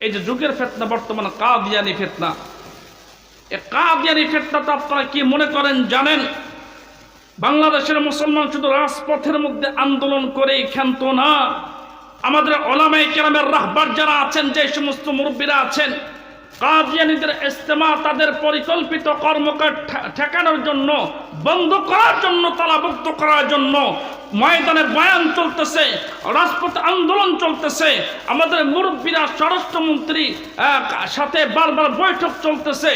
এই যে যুগের ফেতনা, বর্তমানে কাদিয়ানি ফেতনা। এ কাদিয়ানি ফেতনাটা আপনারা কি মনে করেন জানেন? বাংলাদেশের মুসলমান শুধু রাজপথের মধ্যে আন্দোলন করেই ক্ষান্ত না। আমাদের ওলামাই কেরামের রাহবার যারা আছেন, যে সমস্ত মুরব্বীরা আছেন, কাদিয়ানিদের ইস্তেমা তাদের পরিকল্পিত কর্মকাণ্ড ঠে- ঠেকানোর জন্য, বন্ধ করার জন্য, তালাবদ্ধ করার জন্য ময়দানে বয়ান চলতেছে, রাজপথ আন্দোলন চলতেছে, আমাদের মুরব্বীরা স্বরাষ্ট্রমন্ত্রী সাথে বারবার বৈঠক চলতেছে।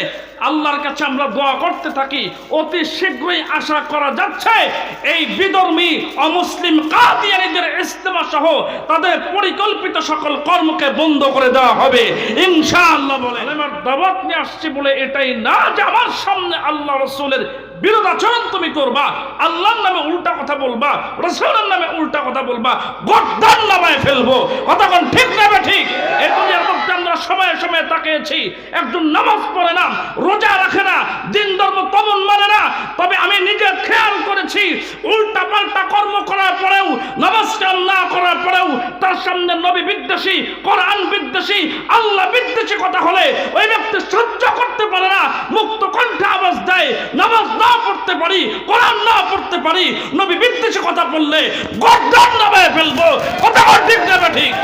আল্লাহর কাছে আমরা দোয়া করতে থাকি, অতি শীঘ্রই আশা করা যাচ্ছে, এই বিধর্মী অমুসলিম কাদিয়ানিদের ইস্তেমা সহ তাদের পরিকল্পিত সকল কর্মকে বন্ধ করে দেওয়া হবে। ইনশাআল্লাহ বলে আমার দাবাত নিয়ে আসছি বলে এটাই না যে আমার সামনে আল্লাহ রসুলের বিরোধ আচরণ তুমি করবা, আল্লাহর নামে উল্টা কথা বলবা, রসুলের নামে উল্টা কথা বলবা, গদ্দার নামায় ফেলব। কতক্ষণ ঠিক নেবে ঠিক? এই দুনিয়ার মধ্যে আমরা সময়ে সময়ে তাকিয়েছি, একজন নামাজ পড়ে না, রোজা রাখে না, দিন ধর্ম তমন মানে না। তবে আমি নিজে খেয়াল করেছি উল্টা পাল্টা কর্ম করার পরেও নামাজ কাম না করার পরেও, তার সামনে নবী বিদ্বেষী, কোরআন বিদ্বেষী, আল্লাহ বিদ্বেষী কথা হলে ওই ব্যক্তি সহ্য করতে পারে না, মুক্ত কণ্ঠে আওয়াজ দেয়, নামাজ না পড়তে পারি, কোরআন না পড়তে পারি, নবী বিদ্বেষী কথা বললে গদ্দার নামে ফেলব, কথা বল ঠিক যাবে ঠিক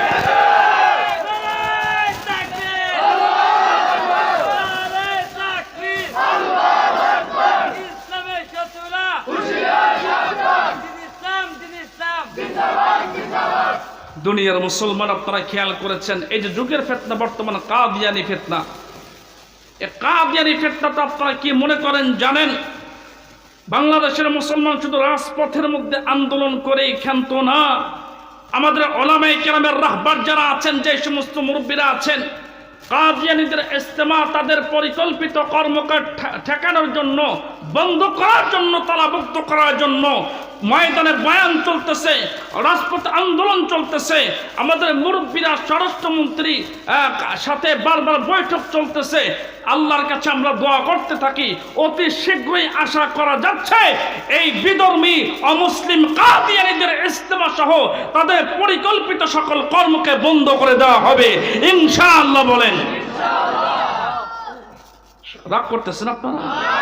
দুনিয়ার মুসলমান আপনারা খেয়াল করেছেন, এই যে যুগের ফেতনা, বর্তমানে কাদিয়ানি ফেতনা। এ কাদিয়ানি ফেতনাটা আপনারা কি মনে করেন জানেন? বাংলাদেশের মুসলমান শুধু রাজপথের মধ্যে আন্দোলন করে ক্ষান্ত না। আমাদের ওলামাই কেরামের রাহবার যারা আছেন, যে সমস্ত মুরব্বীরা আছেন কাজিয়ানিদের ইস্তেমা তাদের পরিকল্পিত কর্মকে ঠে- ঠেকানোর জন্য, বন্ধ করার জন্য, তালাবদ্ধ করার জন্য ময়দানে বয়ান চলতেছে, রাজপথ আন্দোলন চলতেছে, আমাদের মুরব্বীরা স্বরাষ্ট্রমন্ত্রী সাথে বারবার বৈঠক চলতেছে। আল্লাহর কাছে আমরা দোয়া করতে থাকি, অতি শীঘ্রই আশা করা যাচ্ছে, এই বিধর্মী অমুসলিম কাদিয়ানিদের ইস্তেমা সহ তাদের পরিকল্পিত সকল কর্মকে বন্ধ করে দেওয়া হবে। ইনশাআল্লাহ বলেন। রাগ করতেছেন আপনারা?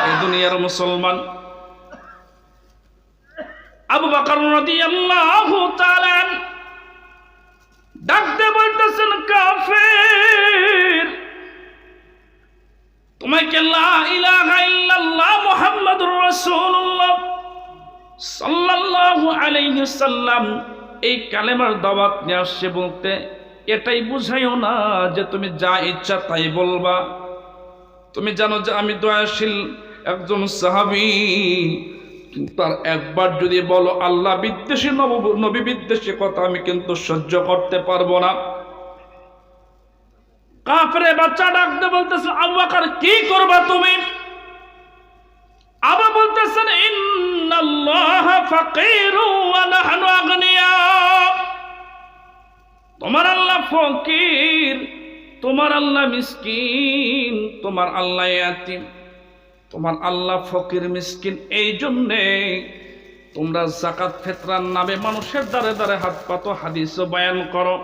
এই দুনিয়ার মুসলমান আবু বকর রাদিয়াল্লাহু তাআলা ডাকতে বলতেছেন, কাফের। তোমাকে লা ইলাহা ইল্লাল্লাহ মুহাম্মাদুর রাসূলুল্লাহ সাল্লাল্লাহু আলাইহি সাল্লাম এই কালেমার দাওয়াত নিয়ে আসছে বলতে, এটাই বুঝাইও না যে তুমি যা ইচ্ছা তাই বলবা। তুমি জানো যে আমি দয়াশীল একজন সাহাবী। তার একবার যদি বলো, আল্লাহ বিদ্বেষী, নবী বিদ্বেষী, কথা আমি কিন্তু সহ্য করতে পারব না। কাফরে বাচ্চা ডাকতে বলতেছে, আবু বকর, কি করবা তুমি? আবার বলতেছেন তোমার আল্লাহ ফকির, তোমার আল্লাহ মিসকিন, তোমার আল্লাহ ইয়াতিম। তোমার আল্লাহ ফকির মিসকিন, এই জন্যে তোমরা জাকাত ফেতরার নামে মানুষের দ্বারে দ্বারে হাত পাতো হাদিস বয়ান করো।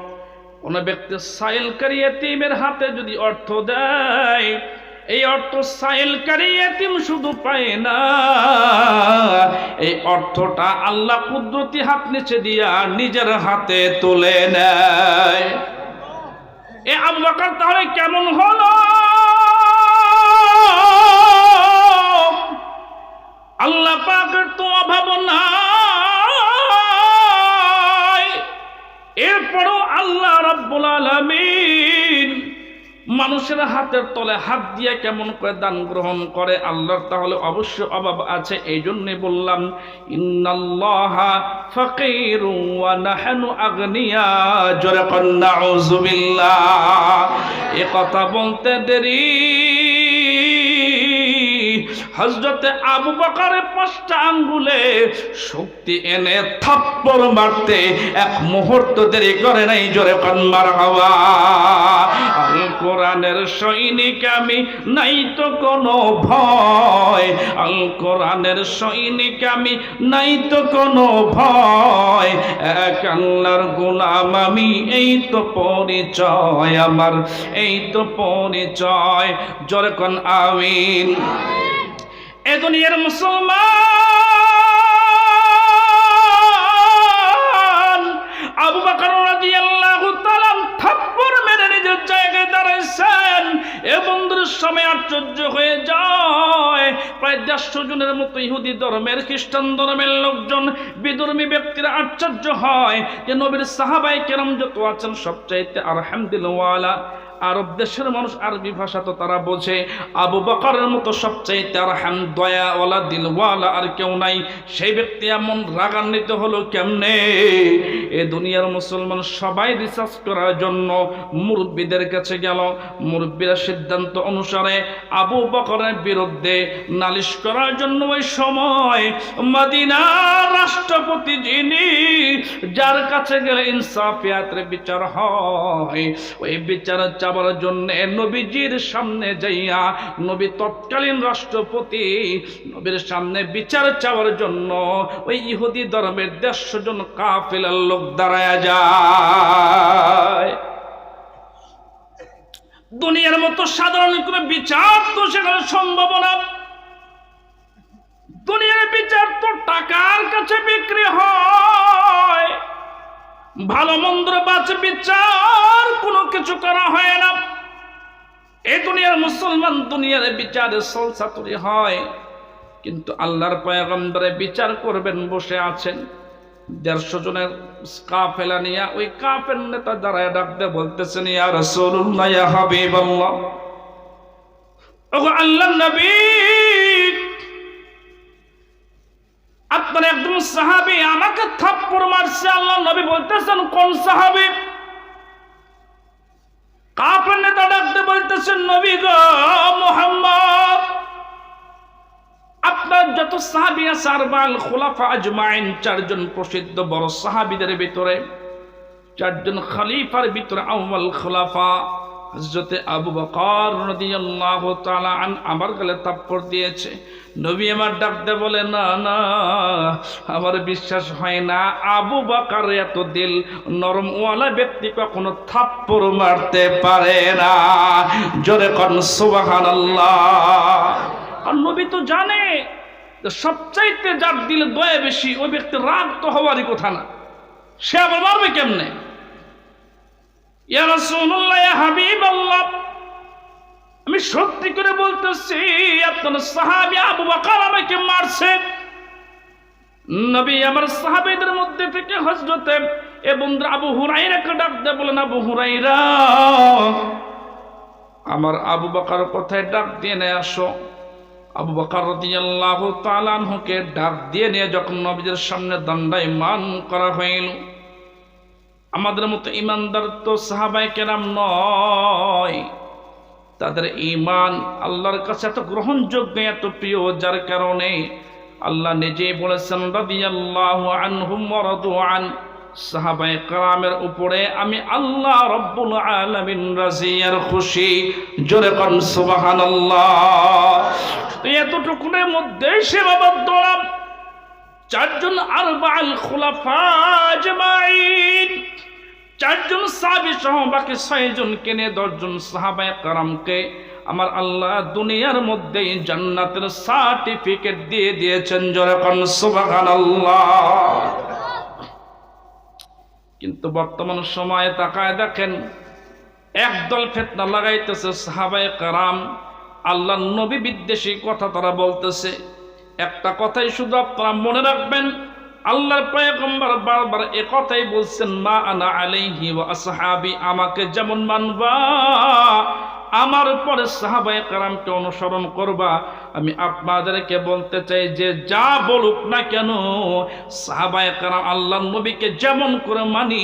কোন ব্যক্তি সাইলকারী এতিমের হাতে যদি অর্থ দেয়, এই অর্থ সাইলকারী এতিম শুধু পায় না। এই অর্থটা আল্লাহ কুদরতি হাত নিচে দিয়া নিজের হাতে তুলে নেয়। এ আবু তাহলে কেমন হলো? আল্লাহ পাকের তো অভাব নাই। এরপরও আল্লাহ রাব্বুল আলামিন মানুষের হাতের তলে হাত দিয়ে কেমন করে দান গ্রহণ করে, আল্লাহর তাহলে অবশ্যই অভাব আছে এই জন্যে বললাম, ইন্নাল্লাহা এ কথা বলতে দেরি হজরতে আবু বকারে পাঁচটা আঙ্গুলে শক্তি এনে থাপ্পড় মারতে এক মুহূর্ত দেরি করে নাই জোরে কন্মার হওয়া কোরআনের সৈনিক আমি নাই তো কোনো ভয়। আল কোরআনের সৈনিক আমি নাই তো কোনো ভয়। এক আল্লাহর গোলাম আমি, এই তো পরিচয় আমার, এই তো পরিচয়। জোরে কোন, আমিন। এ দুনিয়ার মুসলমান। আবু বকর রাদিয়াল্লাহু তাআলা থাপ্পড় মেরে নিজের জায়গায় দাঁড়াইছেন। এ বন্ধুর সময় আশ্চর্য হয়ে যায়। প্রায় দেড়শো জনের মতো ইহুদি ধর্মের, খ্রিস্টান ধর্মের লোকজন, বিধর্মী ব্যক্তিরা আশ্চর্য হয় যে নবীর সাহাবাই কেরাম যত আছেন সবচাইতে আর আরব দেশের মানুষ আরবি ভাষা তো তারা বোঝে। আবু বকরের মতো সবচেয়ে তার হাম দয়াওয়ালা, দিলওয়ালা আর কেউ নাই। সেই ব্যক্তি এমন রাগান্বিত হলো কেমনে? এ দুনিয়ার মুসলমান সবাই রিসার্চ করার জন্য মুরব্বীদের কাছে গেল। মুরব্বীরা সিদ্ধান্ত অনুসারে আবু বকরের বিরুদ্ধে নালিশ করার জন্য ওই সময় মদিনা রাষ্ট্রপতি যিনি, যার কাছে গেলে ইনসাফিয়াতের বিচার হয়। ওই বিচার চাবার জন্য নবীজির সামনে যাইয়া নবী তৎকালীন রাষ্ট্রপতি, নবীর সামনে বিচার চাওয়ার জন্য ওই ইহুদি ধর্মের দেড়শো জন কাফেলার লোক দাঁড়ায় যায়। দুনিয়ার মতো সাধারণ করে বিচার তো সেখানে সম্ভব না। দুনিয়ার বিচার তো টাকার কাছে বিক্রি হয়। ভালো মন্দ বাঁচে বিচার, কোনো কিছু করা হয় না। এই দুনিয়ার মুসলমান দুনিয়ার বিচারে সলসাতুরি হয়। কিন্তু আল্লাহর পয়গম্বরে বিচার করবেন, বসে আছেন। দেড়শো জনের কাফেলা নিয়ে ওই কাফের নেতা দাঁড়ায় ডাকতে বলতেছেন, ইয়া রাসূলুল্লাহ, ইয়া হাবিবাল্লাহ। ওগো আল্লাহ নবী আপনার একজন সাহাবি আমাকে থাপ্পড় মারছে, আল্লাহ নবী বলতেছেন, কোন সাহাবি? কাপের নেতা ডাকতে বলতেছেন, নবী গো মোহাম্মদ, আপনার যত সাহাবি আছে আরবাল খোলাফা আজমাইন, চারজন প্রসিদ্ধ বড় সাহাবিদের ভিতরে, চারজন খলিফার ভিতরে আউ্বাল খোলাফা হজরতে আবু বকর রাদিয়াল্লাহু তাআলা আন আমার গলে থাপ্পড় দিয়েছে। নবী আমার ডাকতে বলে, না না, আমার বিশ্বাস হয় না। আবু বকর এত দিল নরম ওয়ালা ব্যক্তি কখনো থাপ্পড় মারতে পারে না। জোরে কোন, সুবহানাল্লাহ। আর নবী তো জানে সবচাইতে যার দিল দয়া বেশি, ওই ব্যক্তি রাগ তো হওয়ারই কথা না। সে আবার মারবে কেমনে ইয়া রাসূলুল্লাহ ইয়া হাবিবাল্লাহ আমি সত্যি করে বলতেছি আপনার সাহাবি আবু বকর আমাকে মারছে। নবী আমার সাহাবীদের মধ্যে থেকে হযরতে এবং আবু হুরাইরাকে ডাক দিয়ে বলেন, আবু হুরাইরা আমার আবু বকর কোথায়? ডাক দিয়ে নিয়ে আসো। আবু বকর রাদিয়াল্লাহু তাআলা আনহুকে ডাক দিয়ে নিয়ে যখন নবীদের সামনে দণ্ডায়মান করা হইল আমাদের মতো ইমানদার তো সাহাবাই কেরাম নয়। তাদের ইমান আল্লাহর কাছে এত গ্রহণযোগ্য, এত প্রিয়, যার কারণে আল্লাহ নিজেই বলেছেন, রাদিয়াল্লাহু আনহুম ওয়া রাদু আন। সাহাবায়ে কেরামের উপরে আমি আল্লাহ রব্বুল আলামিন রাজিয়ার খুশি। জোরে কোন, সুবহানাল্লাহ। এতটুকুনের মধ্যে সীমাবদ্ধ না চারজন আরবাল খুলাফা আজমাইন চারজন সাহাবী সহ বাকি ছয়জন কেনে দশজন সাহাবায়ে কারামকে আমার আল্লাহ দুনিয়ার মধ্যে জান্নাতের সার্টিফিকেট দিয়ে দিয়েছেন যখন সুবহানাল্লাহ। কিন্তু বর্তমান সময়ে তাকায় দেখেন, একদল ফেতনা লাগাইতেছে সাহাবায় কারাম আল্লাহ নবী বিদ্বেষী কথা তারা বলতেছে। একটা কথাই শুধু আপনারা মনে রাখবেন আল্লাহর পয়গম্বর বারবার এ কথাই বলছেন মা আনা আলাইহি ওয়া আসহাবি আমাকে যেমন মানবা আমার পরে সাহাবায়ে কারামকে অনুসরণ করবা। আমি আপনাদেরকে বলতে চাই যে যা বলুক না কেন, সাহাবায়ে কারাম আল্লাহ নবীকে যেমন করে মানি,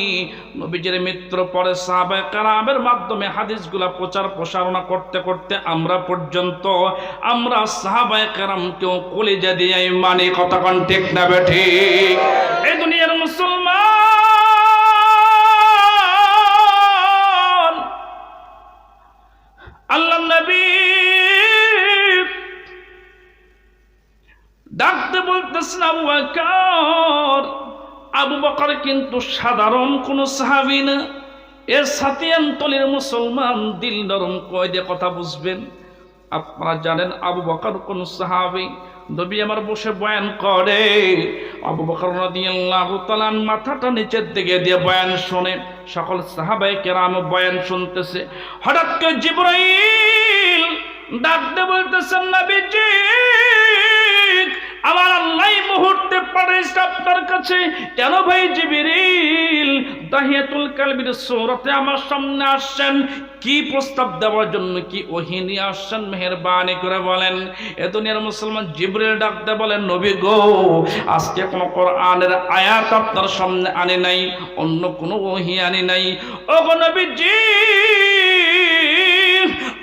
নবীজির মিত্র পরে সাহাবায়ে কারামের মাধ্যমে হাদিসগুলা প্রচার প্রসারণা করতে করতে আমরা পর্যন্ত, আমরা সাহাবায়ে কারামকেও কলিজা দিয়ে মানি। কথা ঠিক না বেঠি এই আবু বকর কিন্তু সাধারণ কোন সাহাবি না। এর সাতিয়ান্তলির মুসলমান দিল নরম কয় দিয়ে কথা বুঝবেন। আপনারা জানেন আবু বকর কোন সাহাবি। নবী আমার বসে বয়ান করে। আবু বকর রাদিয়াল্লাহু তাআলা মাথাটা নিচের দিকে দিয়ে বয়ান শুনে। সকল সাহাবাই কেরাম বয়ান শুনতেছে। হঠাৎ করে জিবরাইল ডাকতে বলতেছেন নবীজি আমার আল্লাহ মুহূর্তে পাঠাইছে আপনার কাছে, কেন ভাই জিবিরিল? দাহিয়াতুল কালবির সৌরতে আমার সামনে আসছেন, কি প্রস্তাব দেওয়ার জন্য কি ওহি নিয়ে আসছেন? মেহরবানি করে বলেন। এ দুনিয়ার মুসলমান জিবরিল ডাকতে বলেন, নবী গো, আজকে কোনো কোরআনের আয়াত আপনার সামনে আনে নাই, অন্য কোনো ওহি আনি নাই। ও নবীজি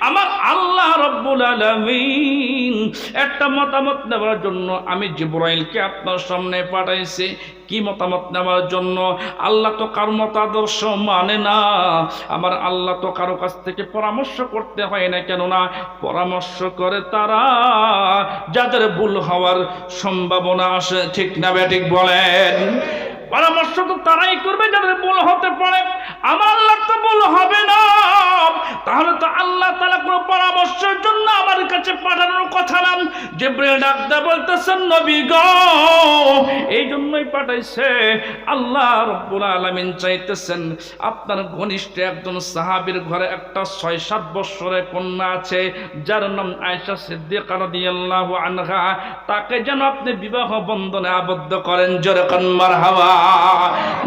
আমার আল্লাহ রব্বুল আলামিন একটা মতামত নেওয়ার জন্য আমি জিব্রাইলকে আপনার সামনে পাঠাইছি। কি মতামত নেওয়ার জন্য? আল্লাহ তো কারও মতাদর্শ মানে না। আমার আল্লাহ তো কারও কাছ থেকে পরামর্শ করতে হয় না কেননা পরামর্শ করে তারা যাদের ভুল হওয়ার সম্ভাবনা আসে। ঠিক না ব্যাটিক বলেন? পরামর্শ তো তারাই করবে যাদের ভুল হতে পারে। আমার আল্লাহ তো ভুল হবে না। তাহলে তো আল্লাহ তালা কোনো পরামর্শের জন্য আমার কাছে পাঠানোর কথা না। যে ডাকতে বলতেছেন, নবী গ, এই জন্যই পাঠাইছে। আল্লাহ রব্বুল আলমিন চাইতেছেন, আপনার ঘনিষ্ঠ একজন সাহাবীর ঘরে একটা ছয় সাত বৎসরের কন্যা আছে, যার নাম আয়সা সিদ্দিকা রাদিয়াল্লাহু আনহা। তাকে যেন আপনি বিবাহ বন্ধনে আবদ্ধ করেন। যেরকম মারহাবা।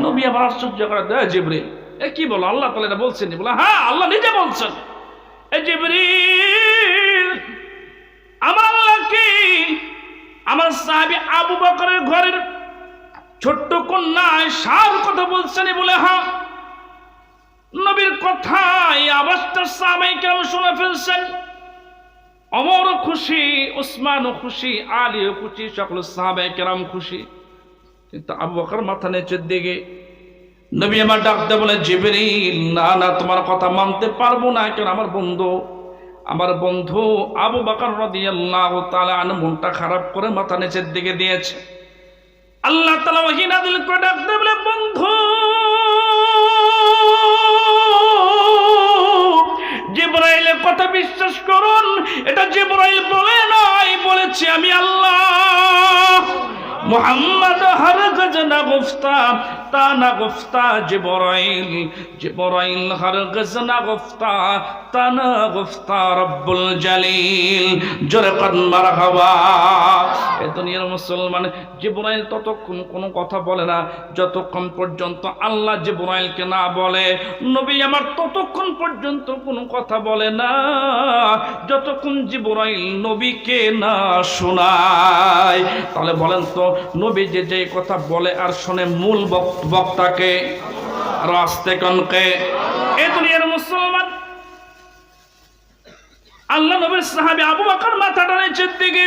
নবী আবার আশ্চর্য করে দেয় জিবরিল, এ কি বলো? আল্লাহ তাআলা এটা বলছেন বলে হ্যাঁ আল্লাহ নিজে বলছেন। এ জিবরিল, আমার আল্লাহ কি? আমার সাহাবী আবু বকরের ঘরের ছোট্ট কন্যায় সার কথা বলছেন বলে হ্যাঁ নবীর কথা এই আওয়াজটা সাহাবাই কেন শুনে ফেলছেন। অমরও খুশি ওসমানও খুশি, আলীও খুশি, সকল সাহাবাই কেরাম খুশি। কিন্তু আবু বকর মাথা নিচের দিকে নবী আমার ডাকতে বলে, জিবরিল, না না, তোমার কথা মানতে পারব না কেন আমার বন্ধু আমার বন্ধু আবু বকর রাদিয়াল্লাহু তাআলা আন মনটা খারাপ করে মাথা নিচের দিকে দিয়েছে। আল্লাহ তাআলা ওহী নাযিল করে ডাকতে বলে, বন্ধু, জিবরাইলের কথা বিশ্বাস করুন, এটা জিবরাইল বলে নাই, বলেছি আমি আল্লাহ। মোহাম্মদ হরগজ না গুফতা, তা না গুফতা জিবরাইল। জিবরাইল হরগজ না গুফতা, তা না গুফতা রব্বুল জালিল। জোরে কর মারহাবা। এ দুনিয়ার মুসলমান জিবরাইল ততক্ষণ কোনো কথা বলে না, যতক্ষণ পর্যন্ত আল্লাহ জিবরাইলকে না বলে। নবী আমার ততক্ষণ পর্যন্ত কোনো কথা বলে না, যতক্ষণ জিবরাইল নবীকে না শোনায়। তাহলে বলেন তো নবী যে কথা বলে আর শোনে মূল বক- বক্তাকে রাস্তে কনকে এ দুনিয়ার মুসলমান। আল্লাহ নবীর সাহাবী আবু বকর মাথাটা নিচের দিকে